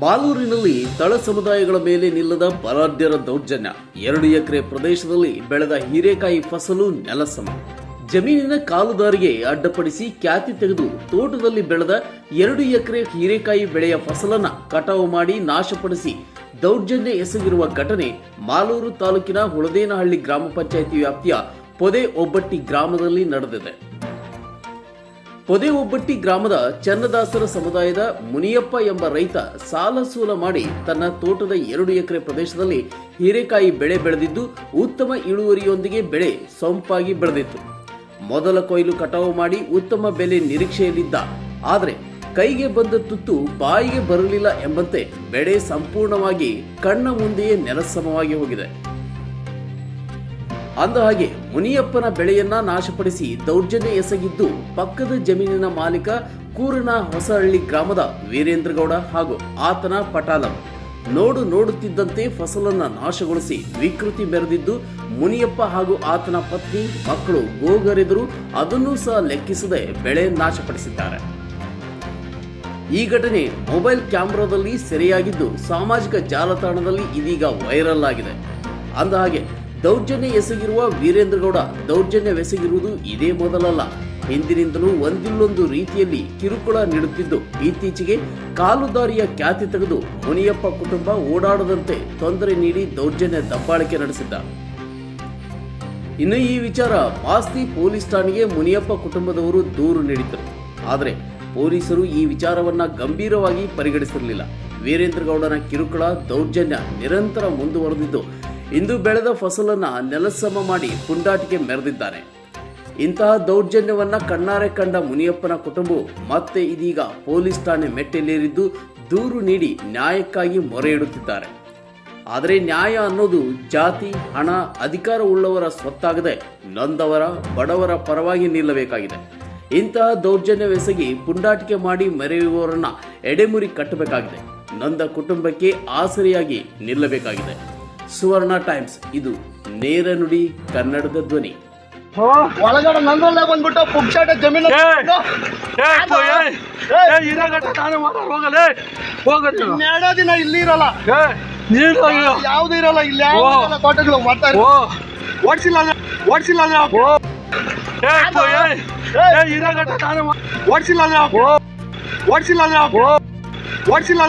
ಮಾಲೂರಿನಲ್ಲಿ ತಳ ಸಮುದಾಯಗಳ ಮೇಲೆ ನಿಲ್ಲದ ಬಲಾಢ್ಯರ ದೌರ್ಜನ್ಯ. ಎರಡು ಎಕರೆ ಪ್ರದೇಶದಲ್ಲಿ ಬೆಳೆದ ಹೀರೆಕಾಯಿ ಫಸಲು ನೆಲಸಮ. ಜಮೀನಿನ ಕಾಲುದಾರಿಗೆ ಅಡ್ಡಪಡಿಸಿ ಖ್ಯಾತಿ ತೆಗೆದು ತೋಟದಲ್ಲಿ ಬೆಳೆದ ಎರಡು ಎಕರೆ ಹೀರೆಕಾಯಿ ಬೆಳೆಯ ಫಸಲನ್ನ ಕಟಾವು ಮಾಡಿ ನಾಶಪಡಿಸಿ ದೌರ್ಜನ್ಯ ಎಸಗಿರುವ ಘಟನೆ ಮಾಲೂರು ತಾಲೂಕಿನ ಹುಳದೇನಹಳ್ಳಿ ಗ್ರಾಮ ಪಂಚಾಯಿತಿ ವ್ಯಾಪ್ತಿಯ ಪೊದೆ ಒಬ್ಬಟ್ಟಿ ಗ್ರಾಮದಲ್ಲಿ ನಡೆದಿದೆ. ಪೊದೆ ಒಬ್ಬಟ್ಟಿ ಗ್ರಾಮದ ಚನ್ನದಾಸರ ಸಮುದಾಯದ ಮುನಿಯಪ್ಪ ಎಂಬ ರೈತ ಸಾಲ ಸೂಲ ಮಾಡಿ ತನ್ನ ತೋಟದ ಎರಡು ಎಕರೆ ಪ್ರದೇಶದಲ್ಲಿ ಹೀರೆಕಾಯಿ ಬೆಳೆ ಬೆಳೆದಿದ್ದು ಉತ್ತಮ ಇಳುವರಿಯೊಂದಿಗೆ ಬೆಳೆ ಸೊಂಪಾಗಿ ಬೆಳೆದಿತ್ತು. ಮೊದಲ ಕೊಯ್ಲು ಕಟಾವು ಮಾಡಿ ಉತ್ತಮ ಬೆಲೆ ನಿರೀಕ್ಷೆಯಲ್ಲಿದ್ದ. ಆದರೆ ಕೈಗೆ ಬಂದ ತುತ್ತು ಬಾಯಿಗೆ ಬರಲಿಲ್ಲ ಎಂಬಂತೆ ಬೆಳೆ ಸಂಪೂರ್ಣವಾಗಿ ಕಣ್ಣ ಮುಂದೆಯೇ ನೆಲಸಮವಾಗಿ ಹೋಗಿದೆ. ಅಂದಹಾಗೆ ಮುನಿಯಪ್ಪನ ಬೆಳೆಯನ್ನ ನಾಶಪಡಿಸಿ ದೌರ್ಜನ್ಯ ಎಸಗಿದ್ದು ಪಕ್ಕದ ಜಮೀನಿನ ಮಾಲೀಕ ಕೂರನ ಹೊಸಹಳ್ಳಿ ಗ್ರಾಮದ ವೀರೇಂದ್ರಗೌಡ ಹಾಗೂ ಆತನ ಪಟಾಲಂ. ನೋಡು ನೋಡುತ್ತಿದ್ದಂತೆ ಫಸಲನ್ನ ನಾಶಗೊಳಿಸಿ ವಿಕೃತಿ ಮೆರೆದಿದ್ದು ಮುನಿಯಪ್ಪ ಹಾಗೂ ಆತನ ಪತ್ನಿ, ಮಕ್ಕಳು ಗೋಗರೆದರು ಅದನ್ನೂ ಸಹ ಲೆಕ್ಕಿಸದೆ ಬೆಳೆ ನಾಶಪಡಿಸಿದ್ದಾರೆ. ಈ ಘಟನೆ ಮೊಬೈಲ್ ಕ್ಯಾಮೆರಾದಲ್ಲಿ ಸೆರೆಯಾಗಿದ್ದು ಸಾಮಾಜಿಕ ಜಾಲತಾಣದಲ್ಲಿ ಇದೀಗ ವೈರಲ್ ಆಗಿದೆ. ಅಂದಹಾಗೆ ದೌರ್ಜನ್ಯ ಎಸಗಿರುವ ವೀರೇಂದ್ರಗೌಡ ದೌರ್ಜನ್ಯವೆಸಗಿರುವುದು ಇದೇ ಮೊದಲಲ್ಲ. ಹಿಂದಿನಿಂದಲೂ ಒಂದಿಲ್ಲೊಂದು ರೀತಿಯಲ್ಲಿ ಕಿರುಕುಳ ನೀಡುತ್ತಿದ್ದು, ಇತ್ತೀಚೆಗೆ ಕಾಲುದಾರಿಯ ಖ್ಯಾತಿ ತೆಗೆದು ಮುನಿಯಪ್ಪ ಕುಟುಂಬ ಓಡಾಡದಂತೆ ತೊಂದರೆ ನೀಡಿ ದೌರ್ಜನ್ಯ ದಬ್ಬಾಳಿಕೆ ನಡೆಸಿದ್ದ. ಇನ್ನು ಈ ವಿಚಾರ ಮಾಸ್ತಿ ಪೊಲೀಸ್ ಠಾಣೆಗೆ ಮುನಿಯಪ್ಪ ಕುಟುಂಬದವರು ದೂರು ನೀಡಿದ್ದರು. ಆದರೆ ಪೊಲೀಸರು ಈ ವಿಚಾರವನ್ನ ಗಂಭೀರವಾಗಿ ಪರಿಗಣಿಸಿರಲಿಲ್ಲ. ವೀರೇಂದ್ರಗೌಡನ ಕಿರುಕುಳ, ದೌರ್ಜನ್ಯ ನಿರಂತರ ಮುಂದುವರೆದಿದ್ದು ಇಂದು ಬೆಳೆದ ಫಸಲನ್ನ ನೆಲಸಮ ಮಾಡಿ ಪುಂಡಾಟಿಕೆ ಮೆರೆದಿದ್ದಾನೆ ಇಂತಹ ದೌರ್ಜನ್ಯವನ್ನ ಕಣ್ಣಾರೆ ಕಂಡ ಮುನಿಯಪ್ಪನ ಕುಟುಂಬವು ಮತ್ತೆ ಇದೀಗ ಪೊಲೀಸ್ ಠಾಣೆ ಮೆಟ್ಟಿಲೇರಿದ್ದು ದೂರು ನೀಡಿ ನ್ಯಾಯಕ್ಕಾಗಿ ಮೊರೆ ಇಡುತ್ತಿದ್ದಾರೆ. ಆದರೆ ನ್ಯಾಯ ಅನ್ನೋದು ಜಾತಿ, ಹಣ ಅಧಿಕಾರ ಉಳ್ಳವರ ಸ್ವತ್ತಾಗದೆ ನೊಂದವರ, ಬಡವರ ಪರವಾಗಿ ನಿಲ್ಲಬೇಕಾಗಿದೆ. ಇಂತಹ ದೌರ್ಜನ್ಯವೆಸಗಿ ಪುಂಡಾಟಿಕೆ ಮಾಡಿ ಮೆರೆಯುವವರನ್ನ ಎಡೆಮುರಿ ಕಟ್ಟಬೇಕಾಗಿದೆ. ನೊಂದ ಕುಟುಂಬಕ್ಕೆ ಆಸರೆಯಾಗಿ ನಿಲ್ಲಬೇಕಾಗಿದೆ. ಸುವರ್ಣ ಟೈಮ್ಸ್ ಇದು ನೇರ ನುಡಿ ಕನ್ನಡದ ಧ್ವನಿ. ಒಳಗಡೆ ನಂದ್ರಲ್ಲೇ ಬಂದ್ಬಿಟ್ಟು ಪುಕ್ಷಾಟ ಜಮೀನು ಎರಡೇ ದಿನ ಇಲ್ಲಿ ಇರಲ್ಲ. ಯಾವ್ದು ಇರಲ್ಲ ಇಲ್ಲಿ ಯಾವ್ದು ಓ. ಇರಲ್ಲ ತೋಟಗಳು ಮಾಡ್ತಾ ಇರೋ. ಓಡಿಸಿಲ್ಲ ಓಡಿಸಿಲ್ಲ ಓಡಿಸಿಲ್ಲ ಓಡಿಸಿಲ್ಲ ಓಡಿಸಿಲ್ಲ